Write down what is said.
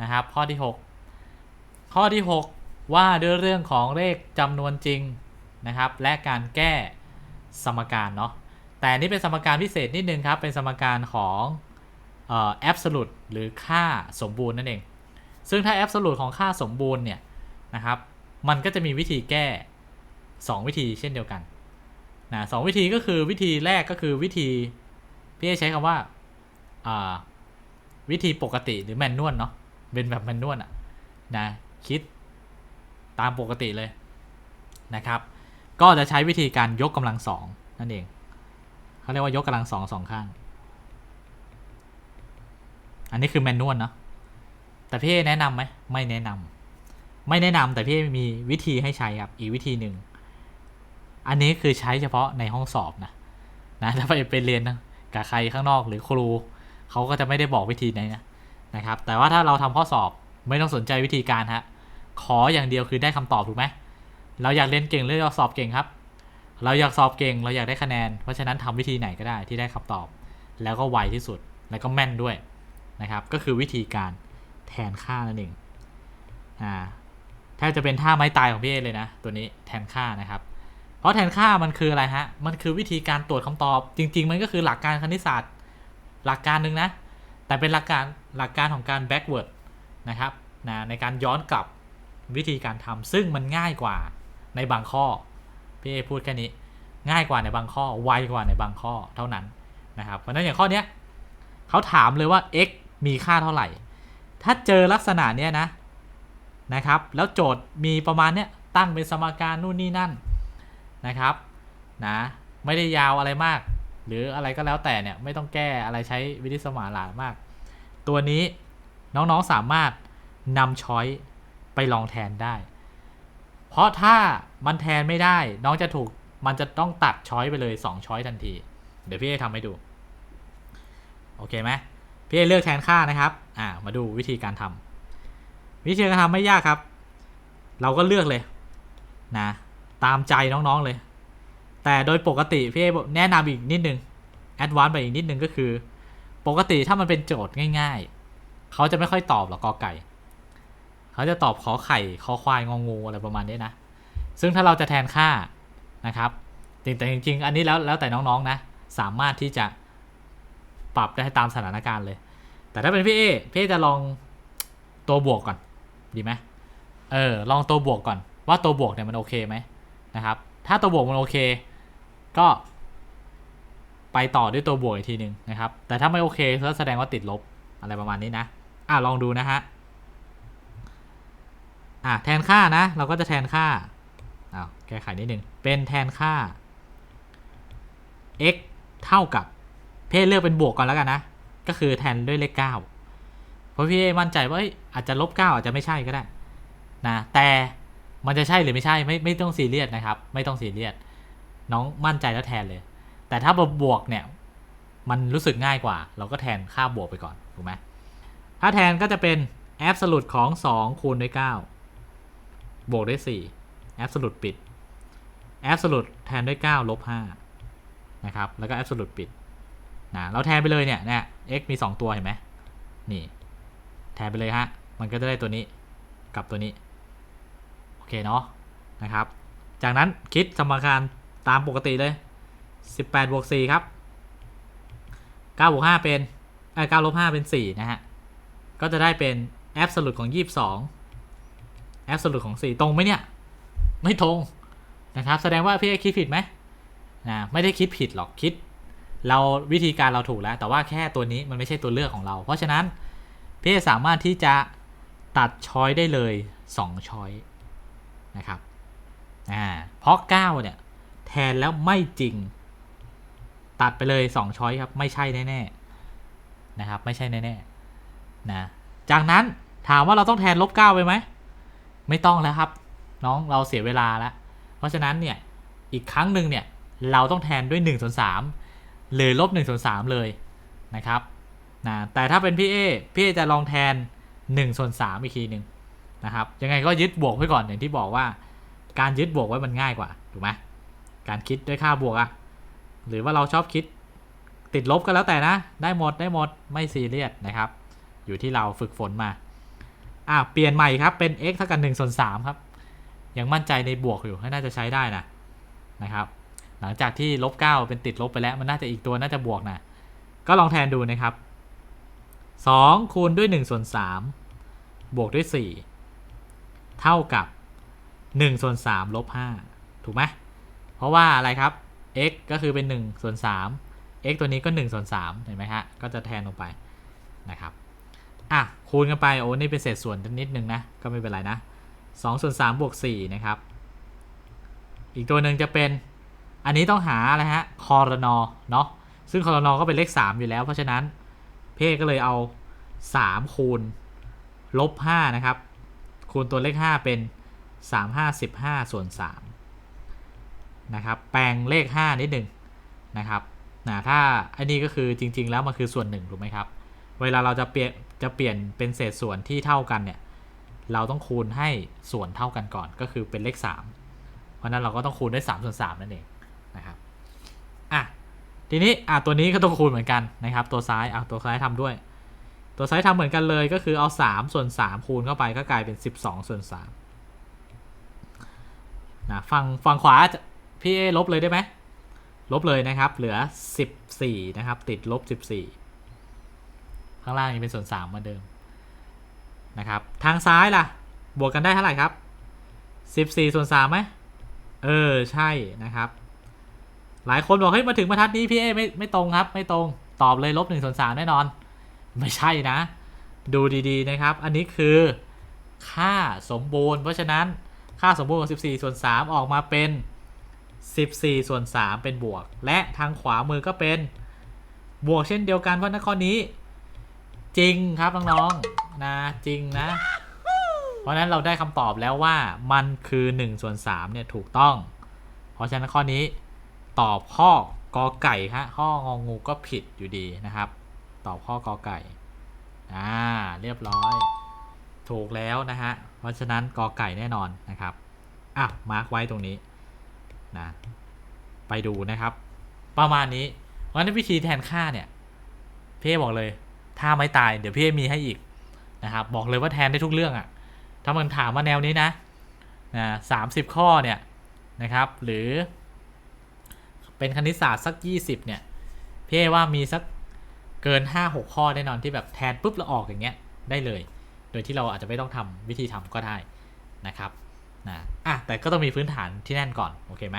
นะครับ ข้อที่ 6 ข้อที่ 6 ว่าด้วยเรื่องของเลขจำนวนจริงนะครับ และการแก้สมการเนาะแต่นี่เป็นสมการพิเศษนิดนึงครับ เป็นสมการของเอ่อ absolute หรือค่าสมบูรณ์นั่นเอง ซึ่งถ้า absolute ของค่าสมบูรณ์เนี่ยนะครับ มันก็จะมีวิธีแก้ 2 วิธีเช่นเดียวกันนะสองวิธีก็คือวิธีแรกก็คือวิธีพี่ใช้คำว่าวิธีปกติหรือแมนนวลเนาะ เป็นแบบแมนนวลอะนะคิดตามปกติเลยนะครับ ก็จะใช้วิธีการยกกำลังสองนั่นเองเขาเรียกว่ายกกำลังสองสองข้าง อันนี้คือแมนนวลเนาะแต่พี่แนะนำไหมไม่แนะนำไม่แนะนำแต่พี่มีวิธีให้ใช้ครับอีกวิธีหนึ่งอันนี้คือใช้เฉพาะในห้องสอบนะนะถ้าไปไปเรียนนะกับใครข้างนอกหรือครูเขาก็จะไม่ได้บอกวิธีนี้นะ นะครับ แต่ว่าถ้าเราทำข้อสอบไม่ต้องสนใจวิธีการฮะ ขออย่างเดียวคือได้คำตอบถูกไหม เราอยากเรียนเก่งหรือเราสอบเก่งครับ เราอยากสอบเก่ง เราอยากได้คะแนน เพราะฉะนั้นทำวิธีไหนก็ได้ที่ได้คำตอบ แล้วก็ไวที่สุด แล้วก็แม่นด้วยนะครับ ก็คือวิธีการแทนค่านั่นเอง อ่าแทบจะเป็นท่าไม้ตายของพี่เอเลยนะ ตัวนี้แทนค่านะครับ เพราะแทนค่ามันคืออะไรฮะ มันคือวิธีการตรวจคำตอบ จริง ๆ มันก็คือหลักการคณิตศาสตร์ หลักการหนึ่งนะ แต่เป็นหลักการหลักการของการ backward นะครับนะในการย้อนกลับวิธีการทำซึ่งมันง่ายกว่าในบางข้อ พี่เอพูดแค่นี้ง่ายกว่าในบางข้อ ไวกว่าในบางข้อเท่านั้นนะครับเพราะฉะนั้นอย่างข้อเนี้ยเขาถามเลยว่า x มีค่าเท่าไหร่ ถ้าเจอลักษณะเนี้ยนะนะครับ แล้วโจทย์มีประมาณเนี้ยตั้งเป็นสมการนู่นนี่นั่นนะครับนะไม่ได้ยาวอะไรมาก หรืออะไรก็แล้วแต่เนี่ยไม่ต้องแก้อะไรใช้วิธีสมานหลานมาก ตัวนี้น้องๆสามารถนำช้อยไปลองแทนได้ เพราะถ้ามันแทนไม่ได้ น้องจะถูกมันจะต้องตัดช้อยไปเลย2ช้อยทันที เดี๋ยวพี่เอทำให้ดู โอเคไหมพี่เอเลือกแทนค่านะครับอ่ามาดูวิธีการทำวิธีการทำไม่ยากครับ เราก็เลือกเลยนะตามใจน้องๆเลย แต่โดยปกติพี่เอแนะนำอีกนิดนึงแอดวานซ์ไปอีกนิดนึงก็คือ ปกติถ้ามันเป็นโจทย์ง่าย ๆ เขาจะไม่ค่อยตอบหรอกกอไก่ เขาจะตอบขอไข่ขอควายงองูอะไรประมาณนี้นะ ซึ่งถ้าเราจะแทนค่านะครับจริงแต่จริงๆ อันนี้แล้วแล้วแต่น้องๆนะ สามารถที่จะปรับได้ตามสถานการณ์เลย แต่ถ้าเป็นพี่เอพี่เอจะลองตัวบวกก่อน ดีไหมเออลองตัวบวกก่อนว่าตัวบวกเนี่ยมันโอเคไหมนะครับ ถ้าตัวบวกมันโอเค ก็ ไปต่อด้วยตัวบวกอีกทีหนึ่งนะครับ แต่ถ้าไม่โอเคก็แสดงว่าติดลบอะไรประมาณนี้นะ อะลองดูนะฮะ อะแทนค่านะ เราก็จะแทนค่าอ้าวแก้ไขนิดนึง เป็นแทนค่า x เท่ากับ เพศเลือกเป็นบวกก่อนแล้วกันนะ ก็คือแทนด้วยเลข9เพราะพี่มั่นใจว่าเอ้ยอาจจะลบ9อาจจะไม่ใช่ก็ได้นะ แต่มันจะใช่หรือไม่ใช่ไม่ไม่ต้องซีเรียสนะครับ ไม่ต้องซีเรียส น้องมั่นใจแล้วแทนเลย แต่ถ้าบวกเนี่ยมันรู้สึกง่ายกว่า เราก็แทนค่าบวกไปก่อนถูกไหมถ้าแทนก็จะเป็น absolute ของ 2 คูณด้วย 9 บวกด้วย4 absolute ปิด absolute แทนด้วย 9 ลบ5นะครับ แล้วก็ absolute ปิดนะเราแทนไปเลยเนี่ยเนี่ย x มี 2 ตัวเห็นไหมนี่ แทนไปเลยฮะ มันก็จะได้ตัวนี้กับตัวนี้ โอเคเนาะนะครับ จากนั้นคิดสมการ ตามปกติเลย 18บวก4ครับ9บวก5เป็นเอ้9ลบ5เป็น 4 นะฮะ ก็จะได้เป็น absolute ของ 22 absolute ของ 4 ตรงไหมเนี่ย ไม่ตรงนะครับ แสดงว่าพี่เอคิดผิดไหมนะไม่ได้คิดผิดหรอกคิด เราวิธีการเราถูกแล้ว แต่ว่าแค่ตัวนี้มันไม่ใช่ตัวเลือกของเรา เพราะฉะนั้นพี่เอสามารถที่จะตัดช้อยได้เลย 2 ช้อยนะครับอ่าเพราะ 9 เนี่ย แทนแล้วไม่จริง ตัดไปเลย 2 ช้อยครับ ไม่ใช่แน่ๆนะครับ ไม่ใช่แน่ๆนะจากนั้นถามว่าเราต้องแทนลบ9ไปไหม ไม่ต้องแล้วครับ น้องเราเสียเวลาแล้ว เพราะฉะนั้นเนี่ยอีกครั้งหนึ่งเนี่ยเราต้องแทนด้วย1ส่วน3หรือลบ1ส่วน3เลยนะครับนะแต่ถ้าเป็นพี่เอพี่เอจะลองแทน1ส่วน3อีกทีหนึ่งนะครับยังไงก็ยึดบวกไว้ก่อนอย่างที่บอกว่า การยึดบวกไว้มันง่ายกว่าถูกไหม การคิดด้วยค่าบวกอะหรือว่าเราชอบคิดติดลบก็แล้วแต่นะ ได้หมดได้หมดไม่ซีเรียสนะครับ อยู่ที่เราฝึกฝนมาอะเปลี่ยนใหม่ครับเป็น x เท่ากับ1ส่วน3ครับ ยังมั่นใจในบวกอยู่น่าจะใช้ได้นะนะครับ หลังจากที่ลบ9เป็นติดลบไปแล้วมันน่าจะอีกตัวน่าจะบวกนะก็ลองแทนดูนะครับ 2 คูณด้วย1ส่วน3บวกด้วย 4 เท่ากับ1ส่วน3ลบ5ถูกไหม เพราะว่าอะไรครับ x ก็คือเป็น1ส่วน3 x ตัวนี้ก็1ส่วน3เห็นไหมฮะ ก็จะแทนลงไปนะครับอะคูณกันไปโอ้นี่เป็นเศษส่วนนิดนึงนะ ก็ไม่เป็นไรนะ2ส่วน3บวก4นะครับ อีกตัวหนึ่งจะเป็นอันนี้ต้องหาอะไรฮะคอรนอเนาะซึ่งคอรนอก็เป็นเลข 3 อยู่แล้ว เพราะฉะนั้นเพ่ก็เลยเอา 3 คูณลบ5นะครับ คูณตัวเลข 5 เป็น 3 5 15 ส่วน 3 นะครับ แปลงเลข 5 นิดหนึ่งนะครับนะถ้าอันนี้ก็คือจริง ๆ แล้วมันคือส่วนหนึ่งถูกไหมครับ เวลาเราจะเปลี่ยนจะเปลี่ยนเป็นเศษส่วนที่เท่ากันเนี่ย เราต้องคูณให้ส่วนเท่ากันก่อน ก็คือเป็นเลข 3 เพราะนั้นเราก็ต้องคูณด้วย3ส่วน3นั่นเองนะครับอะทีนี้อะตัวนี้ก็ต้องคูณเหมือนกันนะครับ ตัวซ้ายอะตัวซ้ายทำด้วย ตัวซ้ายทำเหมือนกันเลยก็คือเอา 3 ส่วน 3 คูณเข้าไปก็กลายเป็น 12 ส่วน3นะฝั่งฝั่งขวาจะ พี่เอลบเลยได้ไหมลบเลยนะครับ เหลือ 14 นะครับ ติดลบ 14 ข้างล่างยังเป็นส่วน3เหมือนเดิมนะครับ ทางซ้ายล่ะ บวกกันได้เท่าไหร่ครับ 14 ส่วน3ไหมเออ ใช่นะครับ หลายคนบอกเฮ้ยมาถึงบรรทัดนี้พี่เอไม่ไม่ตรงครับ ไม่ตรงตอบเลยลบ1ส่วน3แน่นอน ไม่ใช่นะ ดูดีๆนะครับ อันนี้คือค่าสมบูรณ์ เพราะฉะนั้นค่าสมบูรณ์ของ 14 ส่วน 3 ออกมาเป็น 14 ส่วน 3 เป็นบวก และทางขวามือก็เป็นบวกเช่นเดียวกันเพราะนันข้อนี้ จริงครับน้องๆนะจริงนะ เพราะฉะนั้นเราได้คำตอบแล้วว่ามันคือ1ส่วน3เนี่ยถูกต้อง เพราะฉะนั้นข้อนี้ตอบข้อกอไก่ฮะข้ององูก็ผิดอยู่ดีนะครับ ตอบข้อกอไก่อ่าเรียบร้อย ถูกแล้วนะฮะเพราะฉะนั้นกอไก่แน่นอนนะครับอะมาร์กไว้ตรงนี้ นะไปดูนะครับ ประมาณนี้เพราะนั้นวิธีแทนค่าเนี่ยพี่บอกเลย ถ้าไม่ตายเดี๋ยวพี่มีให้อีกนะครับ บอกเลยว่าแทนได้ทุกเรื่องอะ่ะ ถ้ามันถามมาแนวนี้นะนะสามสิบข้อเนี่ยนะครับ หรือ เป็นคณิตศาสตร์สักยี่สิบเนี่ยพี่ว่ามีสักเกิน 5 6 ข้อแน่นอนที่แบบแทนปุ๊บแล้วออกอย่างเงี้ยได้เลย โดยที่เราอาจจะไม่ต้องทำวิธีทำก็ได้นะครับ นะอะแต่ก็ต้องมีพื้นฐานที่แน่นก่อน โอเคไหม